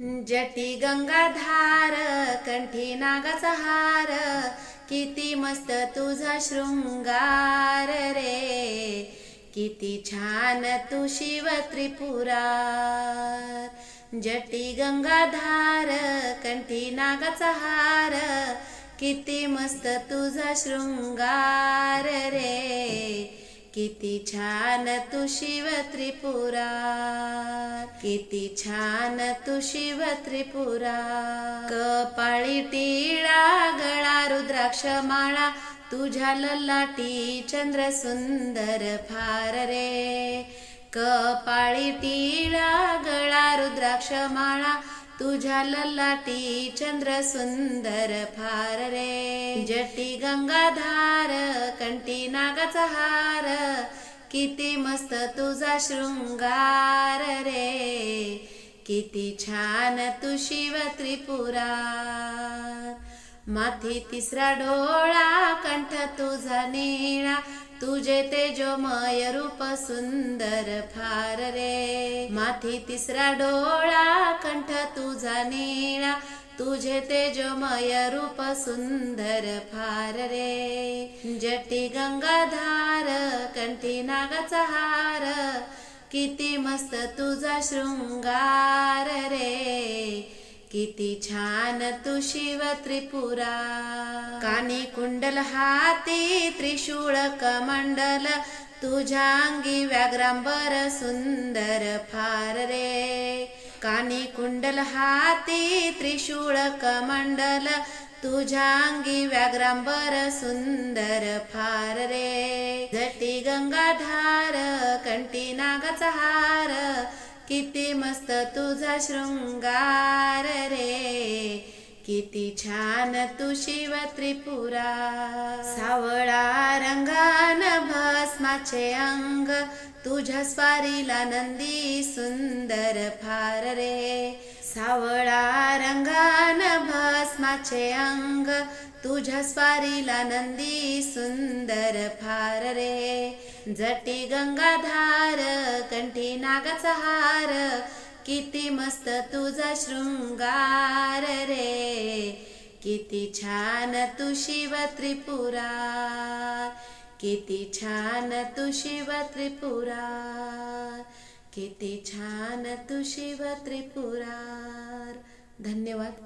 जटी गंगाधार कंठी नागाचा हार किती मस्त तुझा शृंगार रे. किती छान तू शिव त्रिपुरार. जटी गंगाधार कंठी नागाचा हार किती मस्त तुझा शृंगार रे. किती छान तू शिव त्रिपुरार. किती छान तू शिव त्रिपुरा. कपाळी टिळा गळा रुद्राक्ष माळा तुझ्या ललाटी चंद्र सुंदर फार रे. कपाळी टिळा गळा रुद्राक्ष माळा तुझ्या ललाटी चंद्र सुंदर फार रे. जटी गंगाधार कंटी नागाचा हार किती मस्त तुझा शृंगार रे. किती छान तू शिव त्रिपुरा माथी तिसरा डोळा कंठ तुझा निळा. तुझे तेजोमय रूप सुंदर फार रे. माथी तिसरा डोळा कंठ तुझा निळा. तुझे तेजोमय रूप सुंदर फार रे. जटी गंगाधार कंठी नागाचा हार. किती मस्त तुझा शृंगार रे. किती छान तू शिव त्रिपुरा. कानी कुंडल हाती त्रिशूळ कमंडल. तुझ्या अंगी व्याघ्रांबर सुंदर फार रे. कानी कुंडल हाती त्रिशूळ कमंडल तुझांगी व्याघ्रांबर सुंदर फार रे. जटी गंगाधार कंटी नागाचा हार किती मस्त तुझा शृंगार रे. किती छान तू शिव त्रिपुरा. सावळा रंगान भस्माचे अंग तुझ्या स्वारीला नंदी सुंदर फार रे. सावळा रंगान भस्माचे अंग तुझ्या स्वारीला नंदी सुंदर फार रे. जटी गंगाधार कंठी नागाचा हार किती मस्त तुझा शृंगार रे. किती छान तू शिव त्रिपुरा. किती छान तू शिव त्रिपुरा. किती छान तू शिव त्रिपुरा. धन्यवाद.